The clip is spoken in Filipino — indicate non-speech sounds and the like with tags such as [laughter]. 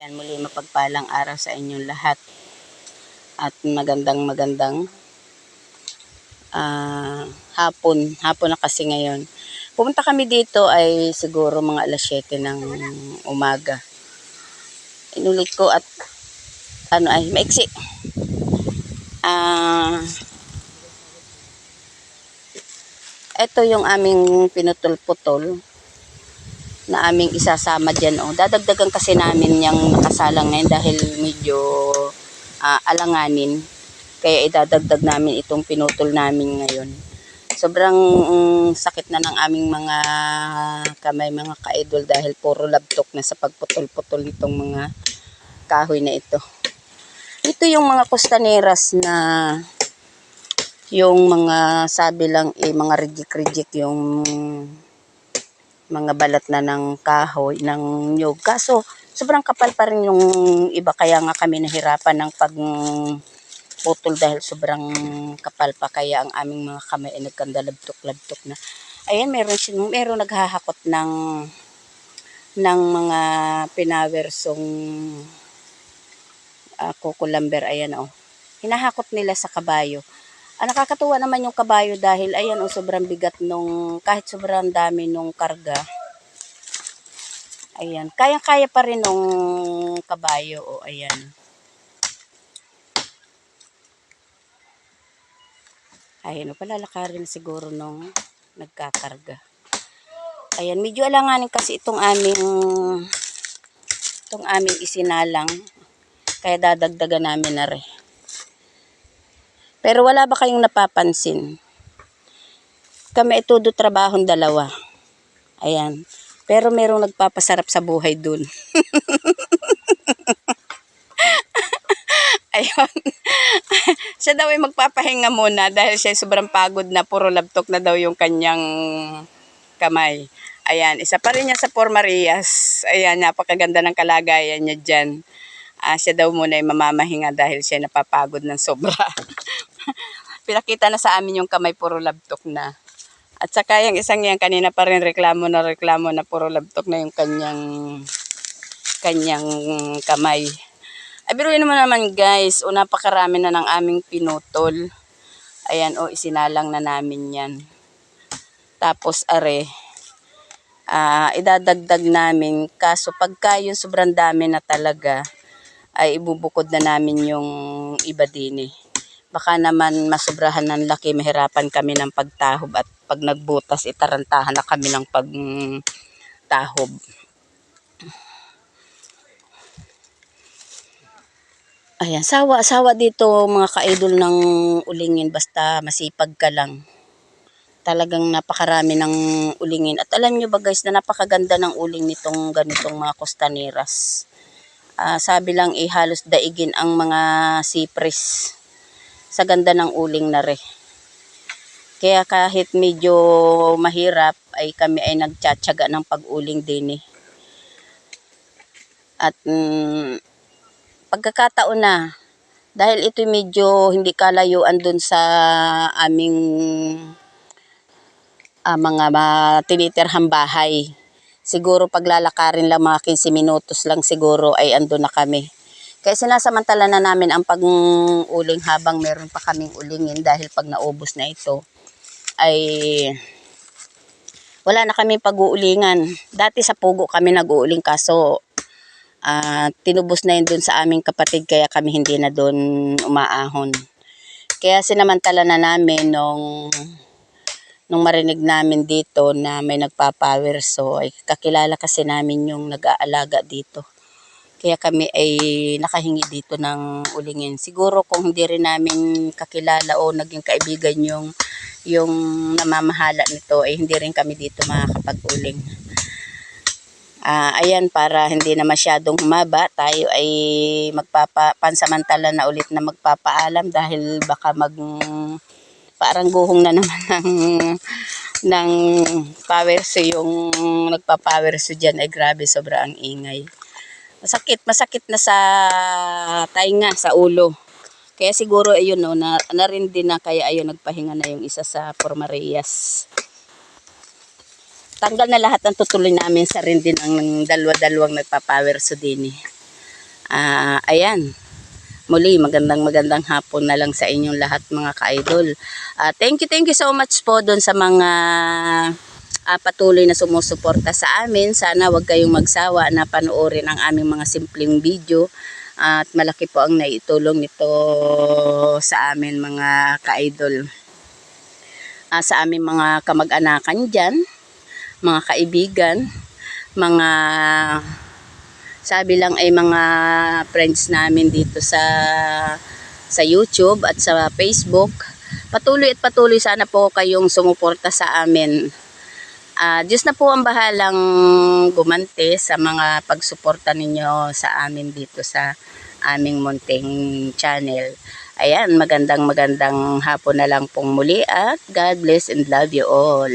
Yan muli mapagpalang araw sa inyong lahat. At magandang magandang ah, hapon. Hapon na kasi ngayon. Pumunta kami dito ay siguro mga alas 7 ng umaga. Inulit ko at ano ay maiksi. Ah ito yung aming pinutol-putol na aming isasama dyan. Oh. Dadagdagan kasi namin yung nakasalang ngayon dahil medyo ah, alanganin. Kaya idadagdag namin itong pinutol namin ngayon. Sobrang mm, sakit na ng aming mga kamay, mga ka-idol dahil puro labtok na sa pagputol-putol nitong mga kahoy na ito. Ito yung mga kustaneras na yung mga sabi lang eh, mga rejik-rejik yung mga balat na ng kahoy, ng nyug. Kaso, sobrang kapal pa rin yung iba. Kaya nga kami nahirapan ng pag putol dahil sobrang kapal pa. Kaya ang aming mga kamay ay nagkandalabtok-labtok na. Ayan, meron, meron naghahakot ng ng mga pinawersong uh, kukulamber. Ayan, oh. Hinahakot nila sa kabayo. Ah, nakakatuwa naman yung kabayo dahil ayan oh, sobrang bigat nung kahit sobrang dami nung karga. Ayan, kaya-kaya pa rin nung kabayo oh, ayan. Ayan, oh, palalakarin siguro nung nagkakarga. Ayan, medyo alanganin kasi itong aming itong aming isinalang. Kaya dadagdagan namin na rin. Pero wala ba kayong napapansin? Kami ito do trabahong dalawa. Ayan. Pero merong nagpapasarap sa buhay dun. [laughs] Ayun. [laughs] siya daw ay magpapahinga muna dahil siya sobrang pagod na puro labtok na daw yung kanyang kamay. Ayan, isa pa rin niya sa Por Marias. Ayan, napakaganda ng kalagayan niya dyan. Ah, siya daw muna ay mamamahinga dahil siya napapagod ng sobra. [laughs] Pinakita na sa amin yung kamay puro labtok na. At saka yung isang yan, kanina pa rin reklamo na reklamo na puro labtok na yung kanyang kanyang kamay. Ay, biruin mo naman guys, o napakarami na ng aming pinutol. Ayan, o isinalang na namin yan. Tapos are, ah idadagdag namin. Kaso pagka yung sobrang dami na talaga, ay ibubukod na namin yung iba din eh. Baka naman masobrahan ng laki, mahirapan kami ng pagtahob at pag nagbutas, itarantahan na kami ng pagtahob. Ayan, sawa, sawa dito mga ka-idol ng ulingin basta masipag ka lang. Talagang napakarami ng ulingin. At alam nyo ba guys na napakaganda ng uling nitong ganitong mga costaneras. Ah, sabi lang eh halos daigin ang mga sipris sa ganda ng uling na re. Kaya kahit medyo mahirap ay kami ay nagtsatsaga ng pag-uling din eh. At mm, pagkakataon na dahil ito medyo hindi kalayuan dun sa aming ah, mga ma- tinitirhang bahay. Siguro paglalakarin lang mga 15 minutos lang siguro ay andun na kami. Kaya sinasamantala na namin ang pag-uling habang meron pa kaming ulingin dahil pag naubos na ito ay wala na kami pag-uulingan. Dati sa Pugo kami nag-uuling kaso ah, tinubos na yun dun sa aming kapatid kaya kami hindi na dun umaahon. Kaya sinamantala na namin nung nung marinig namin dito na may nagpapower so ay kakilala kasi namin yung nag-aalaga dito. Kaya kami ay nakahingi dito ng ulingin. Siguro kung hindi rin namin kakilala o naging kaibigan yung yung namamahala nito ay hindi rin kami dito makakapag-uling. Ah, ayan para hindi na masyadong humaba, tayo ay magpapa pansamantala na ulit na magpapaalam dahil baka mag parang guhong na naman ng ng power so yung nagpa-power so dyan ay grabe sobra ang ingay. Masakit, masakit na sa tainga, sa ulo. Kaya siguro ayun no, na, na rin din na kaya ayun nagpahinga na yung isa sa Formarias. Tanggal na lahat ng tutuloy namin sa rin din ang dalawa-dalawang nagpa-power so din eh. Ah, ayan. Muli, magandang magandang hapon na lang sa inyong lahat mga ka-idol. Ah, thank you, thank you so much po doon sa mga ah, patuloy na sumusuporta sa amin. Sana wag kayong magsawa na panoorin ang aming mga simpleng video. At malaki po ang naitulong nito sa amin mga ka-idol. Ah, sa aming mga kamag-anakan dyan, mga kaibigan, mga sabi lang ay mga friends namin dito sa sa YouTube at sa Facebook. Patuloy at patuloy sana po kayong sumuporta sa amin. Ah, Diyos na po ang bahalang gumante sa mga pagsuporta ninyo sa amin dito sa aming munting channel. Ayan, magandang magandang hapon na lang pong muli at God bless and love you all.